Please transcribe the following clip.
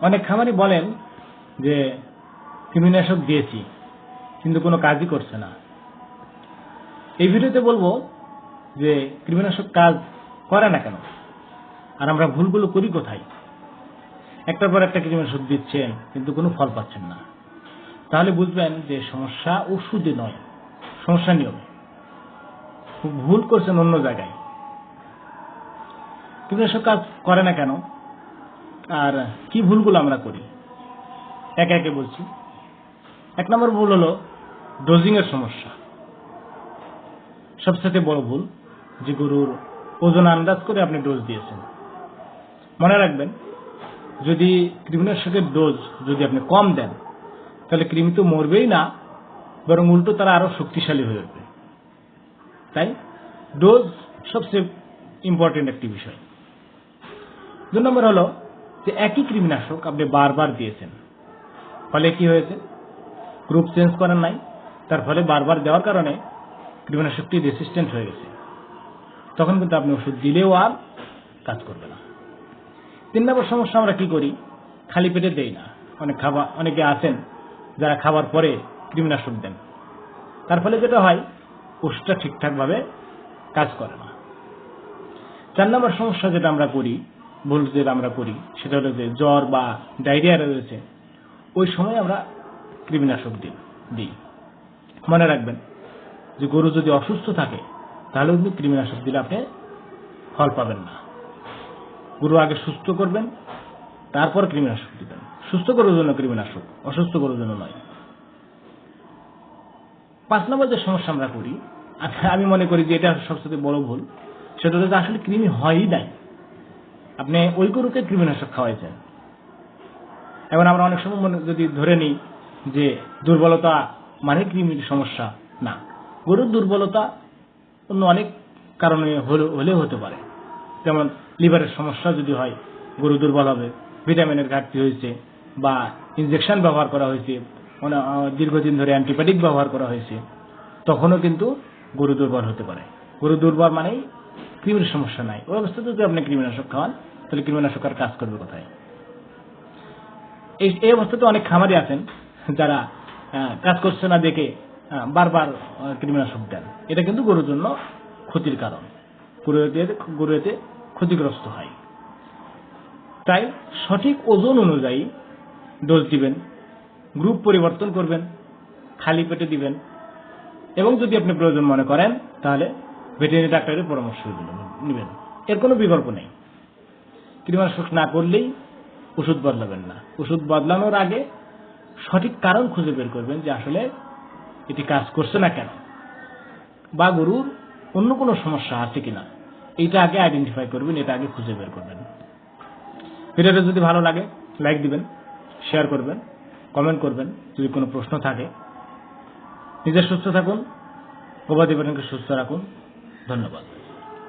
অনেক খামারি বলেন যে, কৃমিনাশক দিয়েছি, কিন্তু কোনো কাজই করছে না। এই ভিডিওতে বলব যে, কৃমিনাশক কাজ করে না কেন? আর আমরা ভুলগুলো করি কোথায়? একটার পর একটা কৃমিনাশক দিচ্ছেন, কিন্তু কোনো ফল পাচ্ছেন না। তাহলে বুঝবেন যে, সমস্যা ওষুধে নয়, সমস্যা নিয়মে। ভুল করছেন অন্য জায়গায়। কীটনাশক কাজ করে না কেন? আর কি ভুলগুলো আমরা করি? একে একে বলছি। এক নম্বর ভুল হলো ডোজিং এর সমস্যা। সবচেয়ে বড় ভুল যে গরুর ওজন আন্দাজ করে আপনি ডোজ দিয়েছেন। মনে রাখবেন, যদি কৃমিনাশকের ডোজ যদি আপনি কম দেন, তাহলে কৃমি তো মরবেই না, বরং উল্টো তারা আরও শক্তিশালী হয়ে উঠবে। তাই ডোজ সবচেয়ে ইম্পর্টেন্ট একটি বিষয়। দু নম্বর হলো যে একই কৃমিনাশক আপনি বারবার দিয়েছেন। ফলে কি হয়েছে? গ্রুপ চেঞ্জ করেন নাই। তার ফলে বারবার দেওয়ার কারণে কৃমিনাশকটি রেসিস্ট্যান্ট হয়ে গেছে। তখন কিন্তু আপনি ওষুধ দিলেও আর কাজ করবে না। তিন নম্বর সমস্যা আমরা কি করি? খালি পেটে দেই না। অনেক খাবার, অনেকে আছেন যারা খাবার পরে কৃমিনাশক দেন। তার ফলে যেটা হয়, ওষুধটা ঠিকঠাকভাবে কাজ করে না। চার নম্বর সমস্যা যেটা আমরা করি ভুল যেটা আমরা করি সেটা হলো যে জ্বর বা ডায়রিয়া রয়েছে ওই সময় আমরা কৃমিনাশক দিই দিই। মনে রাখবেন যে গরু যদি অসুস্থ থাকে তাহলে কিন্তু কৃমিনাশক দিলে আপনি ফল পাবেন না। গরু আগে সুস্থ করবেন তারপর কৃমিনাশক দিবেন। সুস্থ গরুর জন্য কৃমিনাশক অসুস্থ গরুর জন্য নয়। পাঁচ নম্বর যে সমস্যা আমরা করি আচ্ছা, আমি মনে করি যে এটা সবচেয়ে বড় ভুল সেটা যে আসলে কৃমি হয়ই নাই। আপনি ওই গরুকে কৃমিনাশক খাওয়াইছেন। এখন আমরা অনেক সময় যদি ধরে নিই যে দুর্বলতা মানে কৃমির সমস্যা, না। গরুর দুর্বলতা অন্য অনেক কারণে হলেও হতে পারে। যেমন লিভারের সমস্যা যদি হয়, গরু দুর্বল হবে, ভিটামিনের ঘাটতি হয়েছে বা ইনজেকশন ব্যবহার করা হয়েছে মানে দীর্ঘদিন ধরে অ্যান্টিবায়োটিক ব্যবহার করা হয়েছে, তখনও কিন্তু গরু দুর্বল হতে পারে। গরু দুর্বল মানেই কৃমির সমস্যা নাই। ওই অবস্থাতে যদি আপনি কৃমিনাশক খাওয়ান তাহলে কৃমিনাশক আর কাজ করবে কোথায়? এই এই অবস্থাতে অনেক খামারি আছেন যারা কাজ করছে না দেখে বারবার কৃমিনাশক দেন। এটা কিন্তু গরুর জন্য ক্ষতির কারণ। গরু গরু এতে ক্ষতিগ্রস্ত হয়। তাই সঠিক ওজন অনুযায়ী ডোজ দিবেন, গ্রুপ পরিবর্তন করবেন, খালি পেটে দিবেন, এবং যদি আপনি প্রয়োজন মনে করেন, তাহলে ভেটেরিনারি ডাক্তারের পরামর্শ নেবেন। এর কোনো বিকল্প নেই। কৃমিনাশক না করলেই ওষুধ বদলাবেন না। ওষুধ বদলানোর আগে সঠিক কারণ খুঁজে বের করবেন যে আসলে এটি কাজ করছে না কেন। বা গরুর অন্য কোনো সমস্যা আছে কিনা। এইটা আগে আইডেন্টিফাই করবেন, এটা আগে খুঁজে বের করবেন। ভিডিওটা যদি ভালো লাগে লাইক দিবেন শেয়ার করবেন কমেন্ট করবেন, যদি কোনো প্রশ্ন থাকে। নিজে সুস্থ থাকুন গবাদি প্রাণীকে সুস্থ রাখুন। ধন্যবাদ।